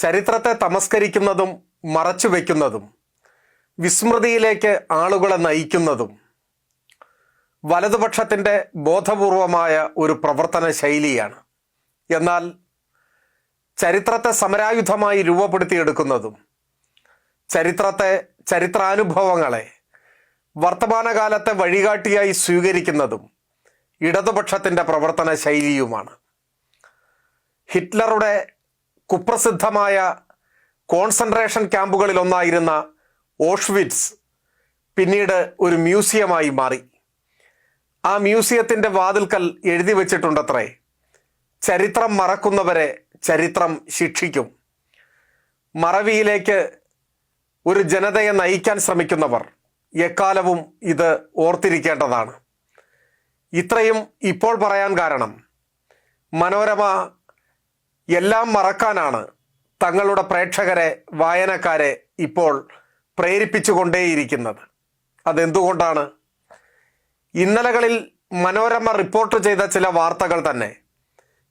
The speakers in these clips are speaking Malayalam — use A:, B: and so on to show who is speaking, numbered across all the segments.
A: ചരിത്രത്തെ തമസ്കരിക്കുന്നതും മറച്ചുവെക്കുന്നതും വിസ്മൃതിയിലേക്ക് ആളുകളെ നയിക്കുന്നതും വലതുപക്ഷത്തിന്റെ ബോധപൂർവമായ ഒരു പ്രവർത്തന ശൈലിയാണ്. എന്നാൽ ചരിത്രത്തെ സമരായുധമായി രൂപപ്പെടുത്തിയെടുക്കുന്നതും ചരിത്രത്തെ ചരിത്രാനുഭവങ്ങളെ വർത്തമാനകാലത്തെ വഴികാട്ടിയായി സ്വീകരിക്കുന്നതും ഇടതുപക്ഷത്തിന്റെ പ്രവർത്തന ശൈലിയുമാണ്. ഹിറ്റ്ലറുടെ കുപ്രസിദ്ധമായ കോൺസെൻട്രേഷൻ ക്യാമ്പുകളിലൊന്നായിരുന്ന ഓഷ്വിറ്റ്സ് പിന്നീട് ഒരു മ്യൂസിയമായി മാറി. ആ മ്യൂസിയത്തിന്റെ വാതിൽക്കൽ എഴുതി വച്ചിട്ടുണ്ടത്രേ. ചരിത്രം മറക്കുന്നവരെ ചരിത്രം ശിക്ഷിക്കും. മറവിയിലേക്ക് ഒരു ജനതയെ നയിക്കാൻ ശ്രമിക്കുന്നവർ എക്കാലവും ഇത് ഓർത്തിരിക്കേണ്ടതാണ്. ഇത്രയും ഇപ്പോൾ പറയാൻ കാരണം മനോരമ എല്ലാം മറക്കാനാണ് തങ്ങളുടെ പ്രേക്ഷകരെ വായനക്കാരെ ഇപ്പോൾ പ്രേരിപ്പിച്ചുകൊണ്ടേയിരിക്കുന്നത്. അതെന്തുകൊണ്ടാണ്? ഇന്നലകളിൽ മനോരമ റിപ്പോർട്ട് ചെയ്ത ചില വാർത്തകൾ തന്നെ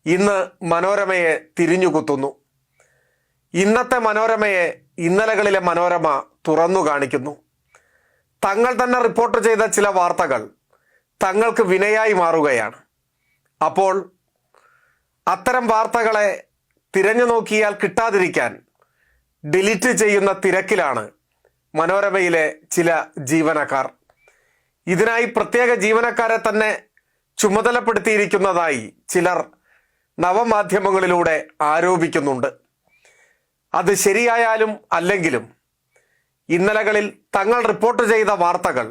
A: ഇന്ന് മനോരമയെ തിരിഞ്ഞുകുത്തുന്നു. ഇന്നത്തെ മനോരമയെ ഇന്നലകളിലെ മനോരമ തുറന്നു കാണിക്കുന്നു. തങ്ങൾ തന്നെ റിപ്പോർട്ട് ചെയ്ത ചില വാർത്തകൾ തങ്ങൾക്ക് വിനയായി മാറുകയാണ്. അപ്പോൾ അത്തരം വാർത്തകളെ തിരഞ്ഞു നോക്കിയാൽ കിട്ടാതിരിക്കാൻ ഡിലീറ്റ് ചെയ്യുന്ന തിരക്കിലാണ് മനോരമയിലെ ചില ജീവനക്കാർ. ഇതിനായി പ്രത്യേക ജീവനക്കാരെ തന്നെ ചുമതലപ്പെടുത്തിയിരിക്കുന്നതായി ചിലർ നവമാധ്യമങ്ങളിലൂടെ ആരോപിക്കുന്നുണ്ട്. അത് ശരിയായാലും അല്ലെങ്കിലും ഇന്നലകളിൽ തങ്ങൾ റിപ്പോർട്ട് ചെയ്ത വാർത്തകൾ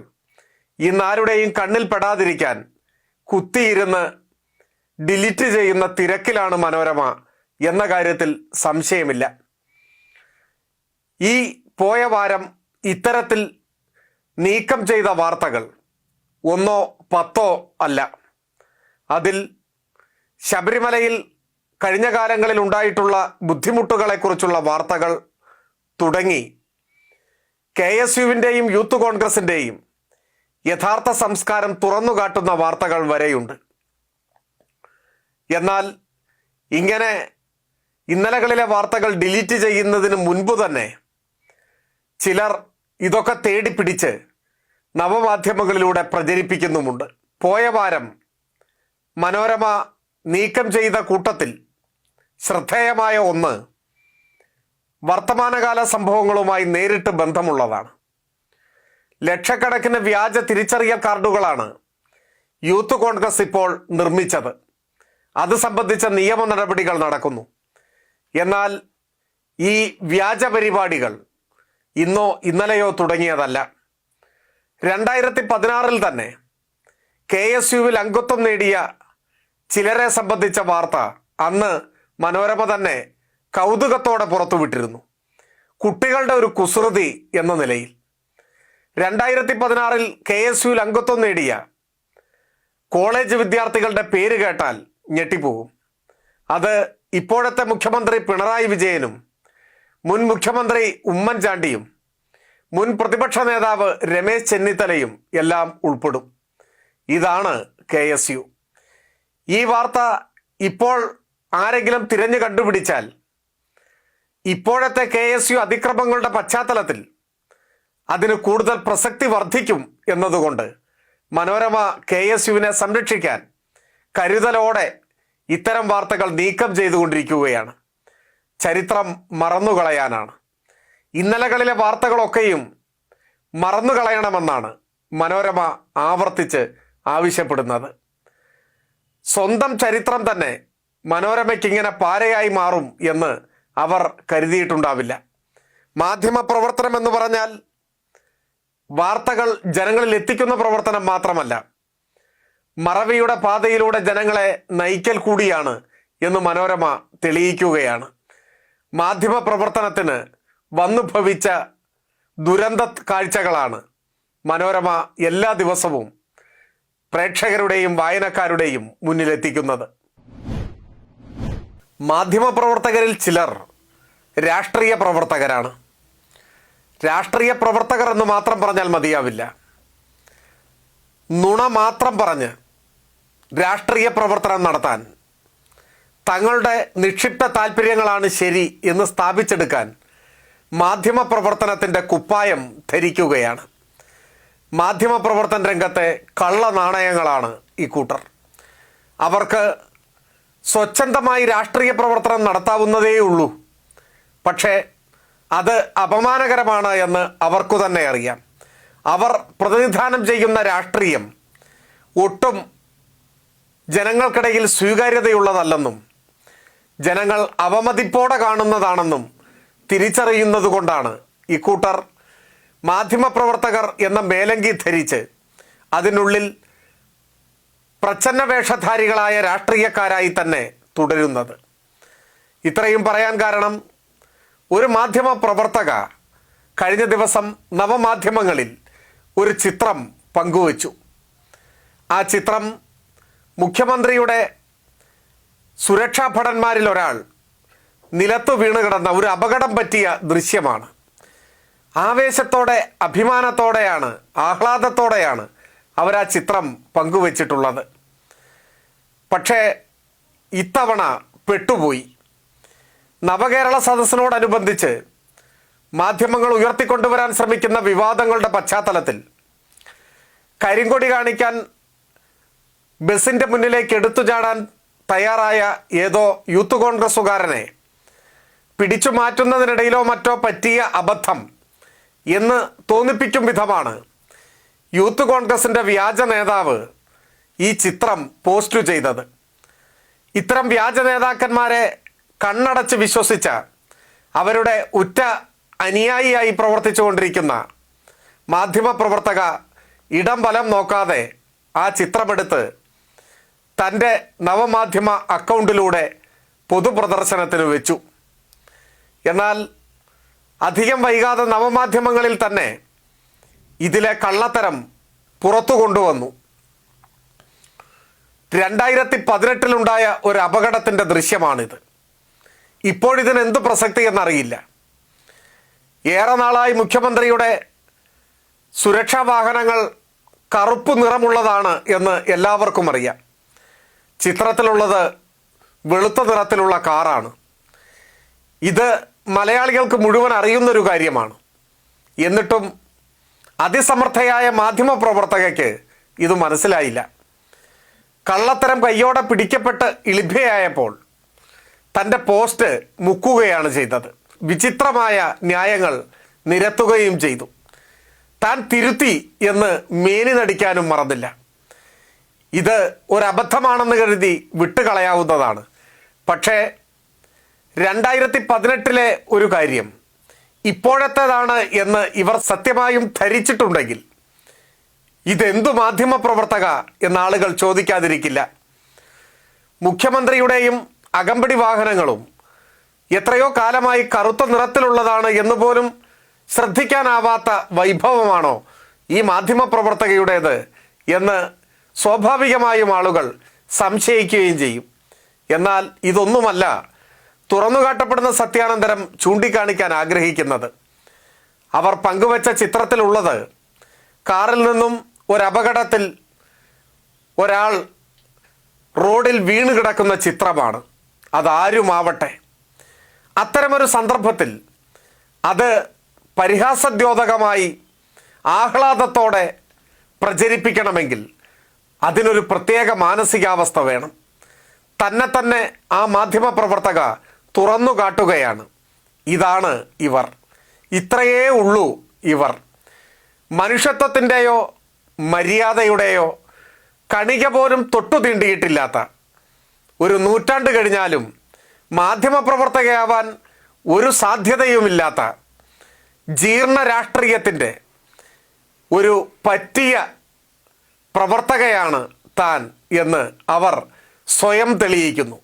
A: ഇന്നാരുടെയും കണ്ണിൽ പെടാതിരിക്കാൻ കുത്തിയിരുന്ന് ഡിലീറ്റ് ചെയ്യുന്ന തിരക്കിലാണ് മനോരമ എന്ന കാര്യത്തിൽ സംശയമില്ല. ഈ പോയ വാരം ഇത്തരത്തിൽ നീക്കം ചെയ്ത വാർത്തകൾ ഒന്നോ പത്തോ അല്ല. അതിൽ ശബരിമലയിൽ കഴിഞ്ഞ കാലങ്ങളിൽ ഉണ്ടായിട്ടുള്ള ബുദ്ധിമുട്ടുകളെക്കുറിച്ചുള്ള വാർത്തകൾ തുടങ്ങി. കെ എസ് യുവിന്റെയും യൂത്ത് കോൺഗ്രസിന്റെയും യഥാർത്ഥ സംസ്കാരം തുറന്നു കാട്ടുന്ന വാർത്തകൾ വരെയുണ്ട്. എന്നാൽ ഇങ്ങനെ ഇന്നലകളിലെ വാർത്തകൾ ഡിലീറ്റ് ചെയ്യുന്നതിന് മുൻപ് തന്നെ ചിലർ ഇതൊക്കെ തേടി പിടിച്ച് നവമാധ്യമങ്ങളിലൂടെ പ്രചരിപ്പിക്കുന്നുമുണ്ട്. പോയ വാരം മനോരമ നീക്കം ചെയ്ത കൂട്ടത്തിൽ ശ്രദ്ധേയമായ ഒന്ന് വർത്തമാനകാല സംഭവങ്ങളുമായി നേരിട്ട് ബന്ധമുള്ളതാണ്. ലക്ഷക്കണക്കിന് വ്യാജ തിരിച്ചറിയൽ കാർഡുകളാണ് യൂത്ത് കോൺഗ്രസ് ഇപ്പോൾ നിർമ്മിച്ചത്. അത് സംബന്ധിച്ച നിയമ നടപടികൾ നടക്കുന്നു. എന്നാൽ ഈ വ്യാജ പരിപാടികൾ ഇന്നോ ഇന്നലെയോ തുടങ്ങിയതല്ല. രണ്ടായിരത്തി പതിനാറിൽ തന്നെ കെ എസ് യുവിൽ അംഗത്വം നേടിയ ചിലരെ സംബന്ധിച്ച വാർത്ത അന്ന് മനോരമ തന്നെ കൗതുകത്തോടെ പുറത്തുവിട്ടിരുന്നു. കുട്ടികളുടെ ഒരു കുസൃതി എന്ന നിലയിൽ. രണ്ടായിരത്തി പതിനാറിൽ കെ എസ് യുവിൽ അംഗത്വം നേടിയ കോളേജ് വിദ്യാർത്ഥികളുടെ പേര് കേട്ടാൽ ഞെട്ടിപ്പോകും. അത് ഇപ്പോഴത്തെ മുഖ്യമന്ത്രി പിണറായി വിജയനും മുൻ മുഖ്യമന്ത്രി ഉമ്മൻചാണ്ടിയും മുൻ പ്രതിപക്ഷ നേതാവ് രമേശ് ചെന്നിത്തലയും എല്ലാം ഉൾപ്പെടും. ഇതാണ് കെ എസ് യു. ഈ വാർത്ത ഇപ്പോൾ ആരെങ്കിലും തിരഞ്ഞു കണ്ടുപിടിച്ചാൽ ഇപ്പോഴത്തെ കെ എസ് യു അതിക്രമങ്ങളുടെ പശ്ചാത്തലത്തിൽ അതിന് കൂടുതൽ പ്രസക്തി വർദ്ധിക്കും എന്നതുകൊണ്ട് മനോരമ കെ എസ് യുവിനെ സംരക്ഷിക്കാൻ കരുതലോടെ ഇത്തരം വാർത്തകൾ നീക്കം ചെയ്തുകൊണ്ടിരിക്കുകയാണ്. ചരിത്രം മറന്നുകളയാനാണ്. ഇന്നലകളിലെ വാർത്തകളൊക്കെയും മറന്നുകളയണമെന്നാണ് മനോരമ ആവർത്തിച്ച് ആവശ്യപ്പെടുന്നത്. സ്വന്തം ചരിത്രം തന്നെ മനോരമയ്ക്ക് ഇങ്ങനെ പാരയായി മാറും എന്ന് അവർ കരുതിയിട്ടുണ്ടാവില്ല. മാധ്യമ പ്രവർത്തനം എന്ന് പറഞ്ഞാൽ വാർത്തകൾ ജനങ്ങളിൽ എത്തിക്കുന്ന പ്രവർത്തനം മാത്രമല്ല മറവിയുടെ പാതയിലൂടെ ജനങ്ങളെ നയിക്കൽ കൂടിയാണ് എന്ന് മനോരമ തെളിയിക്കുകയാണ്. മാധ്യമ പ്രവർത്തനത്തിന് വന്നു ഭവിച്ച ദുരന്ത കാഴ്ചകളാണ് മനോരമ എല്ലാ ദിവസവും പ്രേക്ഷകരുടെയും വായനക്കാരുടെയും മുന്നിലെത്തിക്കുന്നത്. മാധ്യമപ്രവർത്തകരിൽ ചിലർ രാഷ്ട്രീയ പ്രവർത്തകരാണ്. രാഷ്ട്രീയ പ്രവർത്തകർ എന്ന് മാത്രം പറഞ്ഞാൽ മതിയാവില്ല. നുണ മാത്രം പറഞ്ഞ് രാഷ്ട്രീയ പ്രവർത്തനം നടത്താൻ. തങ്ങളുടെ നിക്ഷിപ്ത താല്പര്യങ്ങളാണ് ശരി എന്ന് സ്ഥാപിച്ചെടുക്കാൻ മാധ്യമ മാധ്യമപ്രവർത്തനത്തിന്റെ കുപ്പായം ധരിക്കുകയാണ്. മാധ്യമ പ്രവർത്തന രംഗത്തെ കള്ള നാണയങ്ങളാണ് ഈ കൂട്ടർ. അവർക്ക് സ്വച്ഛന്തമായി രാഷ്ട്രീയ പ്രവർത്തനം നടത്താവുന്നതേയുള്ളൂ പക്ഷേ അത് അപമാനകരമാണ് എന്ന് അവർക്കു തന്നെ അറിയാം. അവർ പ്രതിനിധാനം ചെയ്യുന്ന രാഷ്ട്രീയം ഒട്ടും ജനങ്ങൾക്കിടയിൽ സ്വീകാര്യതയുള്ളതല്ലെന്നും ജനങ്ങൾ അവമതിപ്പോടെ കാണുന്നതാണെന്നും തിരിച്ചറിയുന്നതുകൊണ്ടാണ് ഇക്കൂട്ടർ മാധ്യമപ്രവർത്തകർ എന്ന മേലങ്കി ധരിച്ച് അതിനുള്ളിൽ പ്രച്ഛന്ന വേഷധാരികളായ രാഷ്ട്രീയക്കാരായി തന്നെ തുടരുന്നത്. ഇത്രയും പറയാൻ കാരണം ഒരു മാധ്യമ പ്രവർത്തക കഴിഞ്ഞ ദിവസം നവമാധ്യമങ്ങളിൽ ഒരു ചിത്രം പങ്കുവച്ചു. ആ ചിത്രം മുഖ്യമന്ത്രിയുടെ സുരക്ഷാ ഭടന്മാരിൽ ഒരാൾ നിലത്തു വീണ് കിടന്ന ഒരു അപകടം പറ്റിയ ദൃശ്യമാണ്. ആവേശത്തോടെ അഭിമാനത്തോടെയാണ് ആഹ്ലാദത്തോടെയാണ് അവർ ആ ചിത്രം പങ്കുവച്ചിട്ടുള്ളത്. പക്ഷേ ഇത്തവണ പെട്ടുപോയി. നവകേരള സദസ്സിനോടനുബന്ധിച്ച് മാധ്യമങ്ങൾ ഉയർത്തിക്കൊണ്ടുവരാൻ ശ്രമിക്കുന്ന വിവാദങ്ങളുടെ പശ്ചാത്തലത്തിൽ കരിങ്കൊടി കാണിക്കാൻ ബസിന്റെ മുന്നിലേക്ക് എടുത്തു ചാടാൻ തയ്യാറായ ഏതോ യൂത്ത് കോൺഗ്രസ്സുകാരനെ പിടിച്ചു മാറ്റുന്നതിനിടയിലോ മറ്റോ പറ്റിയ അബദ്ധം എന്ന് തോന്നിപ്പിക്കും വിധമാണ് യൂത്ത് കോൺഗ്രസിന്റെ വ്യാജ നേതാവ് ഈ ചിത്രം പോസ്റ്റ് ചെയ്തത്. ഇത്തരം വ്യാജ നേതാക്കന്മാരെ കണ്ണടച്ച് വിശ്വസിച്ച അവരുടെ ഉറ്റ അനുയായിയായി പ്രവർത്തിച്ചുകൊണ്ടിരിക്കുന്ന മാധ്യമപ്രവർത്തക ഇടം ബലം നോക്കാതെ ആ ചിത്രമെടുത്ത് തന്റെ നവമാധ്യമ അക്കൗണ്ടിലൂടെ പൊതുപ്രദർശനത്തിന് വെച്ചു. എന്നാൽ അധികം വൈകാതെ നവമാധ്യമങ്ങളിൽ തന്നെ ഇതിലെ കള്ളത്തരം പുറത്തു കൊണ്ടുവന്നു. രണ്ടായിരത്തി പതിനെട്ടിലുണ്ടായ ഒരു അപകടത്തിന്റെ ദൃശ്യമാണിത്. ഇപ്പോഴിതിന് എന്ത് പ്രസക്തി എന്നറിയില്ല. ഏറെ നാളായി മുഖ്യമന്ത്രിയുടെ സുരക്ഷാ വാഹനങ്ങൾ കറുപ്പ് നിറമുള്ളതാണ് എന്ന് എല്ലാവർക്കും അറിയാം. ചിത്രത്തിലുള്ളത് വെളുത്ത നിറത്തിലുള്ള കാറാണ്. ഇത് മലയാളികൾക്ക് മുഴുവൻ അറിയുന്നൊരു കാര്യമാണ്. എന്നിട്ടും അതിസമർത്ഥയായ മാധ്യമ പ്രവർത്തകയ്ക്ക് ഇത് മനസ്സിലായില്ല. കള്ളത്തരം കയ്യോടെ പിടിക്കപ്പെട്ട് ഇളിഭയായപ്പോൾ തന്റെ പോസ്റ്റ് മുക്കുകയാണ് ചെയ്തത്. വിചിത്രമായ ന്യായങ്ങൾ നിരത്തുകയും ചെയ്തു. താൻ തിരുത്തി എന്ന് മേനി നടിക്കാനും മറന്നില്ല. ഇത് ഒരബദ്ധമാണെന്ന് കരുതി വിട്ടുകളയാവുന്നതാണ്. പക്ഷേ രണ്ടായിരത്തി പതിനെട്ടിലെ ഒരു കാര്യം ഇപ്പോഴത്തേതാണ് എന്ന് ഇവർ സത്യമായും ധരിച്ചിട്ടുണ്ടെങ്കിൽ ഇതെന്തു മാധ്യമ പ്രവർത്തക എന്ന ആളുകൾ ചോദിക്കാതിരിക്കില്ല. മുഖ്യമന്ത്രിയുടെയും അകമ്പടി വാഹനങ്ങളും എത്രയോ കാലമായി കറുത്ത നിറത്തിലുള്ളതാണ് എന്ന് പോലും ശ്രദ്ധിക്കാനാവാത്ത വൈഭവമാണോ ഈ മാധ്യമപ്രവർത്തകയുടേത് എന്ന് സ്വാഭാവികമായും ആളുകൾ സംശയിക്കുകയും ചെയ്യും. എന്നാൽ ഇതൊന്നുമല്ല തുറന്നു തുറന്നുകാട്ടപ്പെടുന്ന സത്യാനന്തരം ചൂണ്ടിക്കാണിക്കാൻ ആഗ്രഹിക്കുന്നത്. അവർ പങ്കുവച്ച ചിത്രത്തിലുള്ളത് കാറിൽ നിന്നും ഒരപകടത്തിൽ ഒരാൾ റോഡിൽ വീണ് കിടക്കുന്ന ചിത്രമാണ്. അതാരുമാവട്ടെ. അത്തരമൊരു സന്ദർഭത്തിൽ അത് പരിഹാസദ്യോതകമായി ആഹ്ലാദത്തോടെ പ്രചരിപ്പിക്കണമെങ്കിൽ അതിനൊരു പ്രത്യേക മാനസികാവസ്ഥ വേണം. തന്നെ തന്നെ ആ മാധ്യമ പ്രവർത്തക തുറന്നു കാട്ടുകയാണ്. ഇതാണ് ഇവർ. ഇത്രയേ ഉള്ളൂ ഇവർ. മനുഷ്യത്വത്തിന്റെയോ മര്യാദയുടെയോ കണിക പോലും തൊട്ടു തീണ്ടിയിട്ടില്ലാത്ത ഒരു നൂറ്റാണ്ട് കഴിഞ്ഞാലും മാധ്യമപ്രവർത്തകയാവാൻ ഒരു സാധ്യതയുമില്ലാത്ത ജീർണ രാഷ്ട്രീയത്തിന്റെ ഒരു പറ്റിയ പ്രവർത്തകയാണ് താൻ എന്ന് അവർ സ്വയം തെളിയിക്കുന്നു.